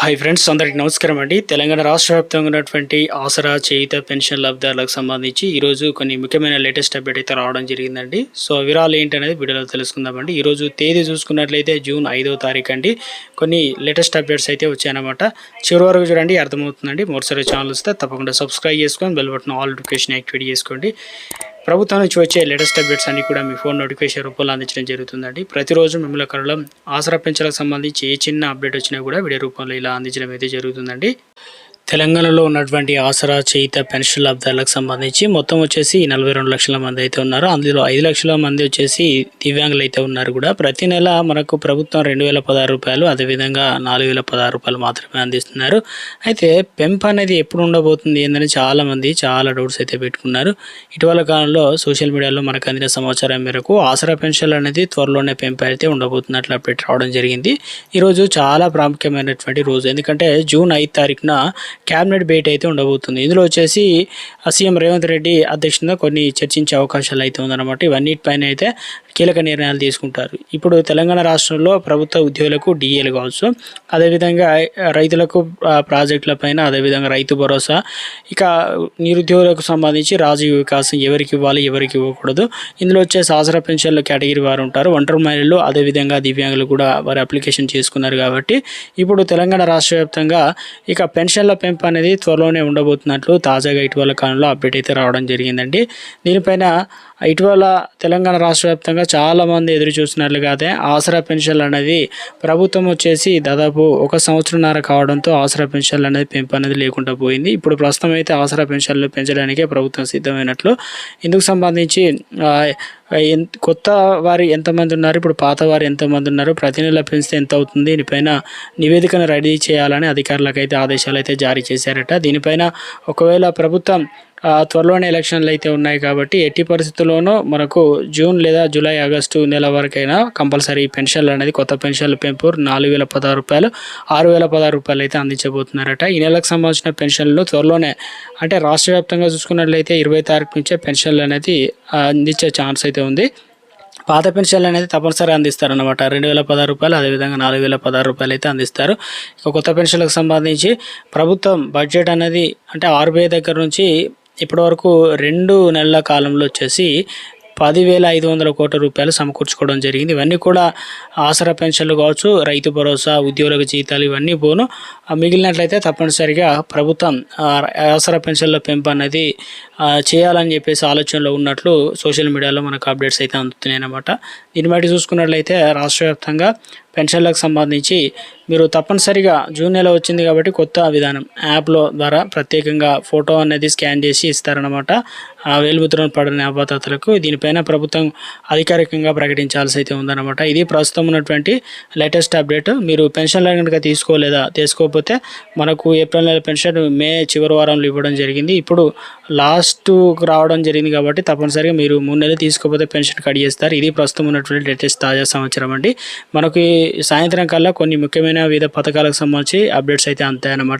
Hi friends అందరికి నమస్కారం అండి. తెలంగాణ రాష్ట్ర వ్యాప్తంగా ఉన్నటువంటి ఆసరా చేయిత పెన్షన్ లబ్ధారులకు సంబంధించి ఈరోజు కొన్ని ముఖ్యమైన లేటెస్ట్ అప్డేట్ అయితే రావడం జరిగిందండి. సో వివరాలు ఏంటనేది వీడియోలో తెలుసుకుందామండి. ఈరోజు తేదీ చూసుకున్నట్లయితే జూన్ ఐదో తారీఖు అండి. కొన్ని లేటెస్ట్ అప్డేట్స్ అయితే వచ్చాయన్నమాట. చివరి వరకు చూడండి అర్థమవుతుందండి. మరోసారి ఛానల్ వస్తే తప్పకుండా సబ్స్క్రైబ్ చేసుకొని bell button all notification activate చేసుకోండి. ప్రభుత్వం నుంచి వచ్చే లేటెస్ట్ అప్డేట్స్ అన్ని కూడా మీ ఫోన్ నోటిఫికేషన్ రూపంలో అందించడం జరుగుతుందండి. ప్రతిరోజు మిమ్మల్ని కరలో ఆసరా పెంచలకు సంబంధించి ఏ చిన్న అప్డేట్ వచ్చినా కూడా వీడియో రూపంలో ఇలా అందించడం అయితే జరుగుతుందండి. తెలంగాణలో ఉన్నటువంటి ఆసరా చేయిత పెన్షన్ లబ్ధాలకు సంబంధించి మొత్తం వచ్చేసి నలభై రెండు లక్షల మంది అయితే ఉన్నారు. అందులో ఐదు లక్షల మంది వచ్చేసి దివ్యాంగులు అయితే ఉన్నారు కూడా. ప్రతి నెల మనకు ప్రభుత్వం రెండు వేల పదహారు రూపాయలు అదేవిధంగా నాలుగు వేల పదహారు రూపాయలు మాత్రమే అందిస్తున్నారు. అయితే పెంప్ అనేది ఎప్పుడు ఉండబోతుంది ఏందని చాలా మంది చాలా డౌట్స్ అయితే పెట్టుకున్నారు. ఇటీవల కాలంలో సోషల్ మీడియాలో మనకు అందిన సమాచారం మేరకు ఆసరా పెన్షన్లు అనేది త్వరలోనే పెంపు అయితే ఉండబోతున్నట్లు అప్డేట్ రావడం జరిగింది. ఈరోజు చాలా ప్రాముఖ్యమైనటువంటి రోజు. ఎందుకంటే జూన్ ఐదు తారీఖున క్యాబినెట్ భేటీ అయితే ఉండబోతుంది. ఇందులో వచ్చేసి సీఎం రేవంత్ రెడ్డి అధ్యక్షతన కొన్ని చర్చించే అవకాశాలు అయితే ఉందన్నమాట. ఇవన్నిటిపైన అయితే కీలక నిర్ణయాలు తీసుకుంటారు. ఇప్పుడు తెలంగాణ రాష్ట్రంలో ప్రభుత్వ ఉద్యోగులకు డిఏలు కావచ్చు. అదేవిధంగా రైతులకు ప్రాజెక్టుల పైన అదేవిధంగా రైతు భరోసా. ఇక నిరుద్యోగులకు సంబంధించి రాజీవ్ వికాసం ఎవరికి ఇవ్వాలి ఎవరికి ఇవ్వకూడదు. ఇందులో వచ్చే ఆసరా పెన్షన్ల కేటగిరీ వారు ఉంటారు. ఒంటరి మహిళలు అదేవిధంగా దివ్యాంగులు కూడా వారు అప్లికేషన్ చేసుకున్నారు కాబట్టి. ఇప్పుడు తెలంగాణ రాష్ట్ర వ్యాప్తంగా ఇక పెన్షన్ల పెంపు అనేది త్వరలోనే ఉండబోతున్నట్లు తాజాగా ఇటీవల కాలంలో అప్డేట్ అయితే రావడం జరిగిందండి. దీనిపైన ఇటీవల తెలంగాణ రాష్ట్ర వ్యాప్తంగా చాలామంది ఎదురు అదే ఆసరా పెన్షన్లు అనేది ప్రభుత్వం వచ్చేసి దాదాపు ఒక సంవత్సరంన్నర కావడంతో ఆసరా పెన్షన్లు అనేది పెంపు అనేది లేకుండా పోయింది. ఇప్పుడు ప్రస్తుతం అయితే ఆసరా పెన్షన్లు పెంచడానికే ప్రభుత్వం సిద్ధమైనట్లు. ఇందుకు సంబంధించి కొత్త వారు ఎంతమంది ఉన్నారు? ఇప్పుడు పాత వారు ఎంతమంది ఉన్నారు? ప్రతి నెల పెంచితే ఎంత అవుతుంది? దీనిపైన నివేదికను రెడీ చేయాలని అధికారులకు అయితే ఆదేశాలు అయితే జారీ చేశారట. దీనిపైన ఒకవేళ ప్రభుత్వం త్వరలోనే ఎలక్షన్లు అయితే ఉన్నాయి కాబట్టి ఎట్టి పరిస్థితుల్లోనూ మనకు జూన్ లేదా జూలై ఆగస్టు నెల వరకైనా కంపల్సరీ పెన్షన్లు అనేది కొత్త పెన్షన్ల పెంపు నాలుగు వేల పదహారు రూపాయలు ఆరు వేల పదహారు రూపాయలు అయితే అందించబోతున్నారట. ఈ నెలకు సంబంధించిన పెన్షన్లు త్వరలోనే అంటే రాష్ట్ర వ్యాప్తంగా చూసుకున్నట్లయితే ఇరవై తారీఖు నుంచే పెన్షన్లు అనేది అందించే ఛాన్స్ అయితే ఉంది. పాత పెన్షన్లు అనేది తప్పనిసరి అందిస్తారు అనమాట రెండు వేల పదహారు రూపాయలు అదేవిధంగా నాలుగు వేల పదహారు రూపాయలు అయితే అందిస్తారు. ఇక కొత్త పెన్షన్లకు సంబంధించి ప్రభుత్వం బడ్జెట్ అనేది అంటే ఆర్బీఐ దగ్గర నుంచి ఇప్పటివరకు రెండు నెలల కాలంలో వచ్చేసి పదివేల ఐదు వందల కోట్ల రూపాయలు సమకూర్చుకోవడం జరిగింది. ఇవన్నీ కూడా ఆసరా పెన్షన్లు కావచ్చు రైతు భరోసా ఉద్యోగులకు జీతాలు ఇవన్నీ పోను. మిగిలినట్లయితే తప్పనిసరిగా ప్రభుత్వం ఆసరా పెన్షన్ల పెంపు అనేది చేయాలని చెప్పేసి ఆలోచనలో ఉన్నట్లు సోషల్ మీడియాలో మనకు అప్డేట్స్ అయితే అందుతున్నాయి అన్నమాట దీన్ని బట్టి చూసుకున్నట్లయితే రాష్ట్ర వ్యాప్తంగా పెన్షన్లకు సంబంధించి మీరు తప్పనిసరిగా జూన్ నెల వచ్చింది కాబట్టి కొత్త విధానం యాప్లో ద్వారా ప్రత్యేకంగా ఫోటో అనేది స్కాన్ చేసి ఇస్తారనమాట ఆ వేలుముద్రను పడిన అభాతలకు దీనిపైన ప్రభుత్వం అధికారికంగా ప్రకటించాల్సి అయితే ఉందన్నమాట. ఇది ప్రస్తుతం ఉన్నటువంటి లేటెస్ట్ అప్డేట్. మీరు పెన్షన్లు కనుక తీసుకోలేదా తీసుకోకపోతే మనకు ఏప్రిల్ నెల పెన్షన్ మే చివరి వారంలో ఇవ్వడం జరిగింది. ఇప్పుడు లాస్ట్ రావడం జరిగింది కాబట్టి తప్పనిసరిగా మీరు మూడు నెలలు తీసుకోకపోతే పెన్షన్ కట్ చేస్తారు. ఇది ప్రస్తుతం ఉన్నటువంటి లేటెస్ట్ తాజా సమాచారం అండి. మనకి సాయంత్రం కల్లా కొన్ని ముఖ్యమైన వివిధ పథకాలకు సంబంధించి అప్డేట్స్ అయితే అంతాయన్నమాట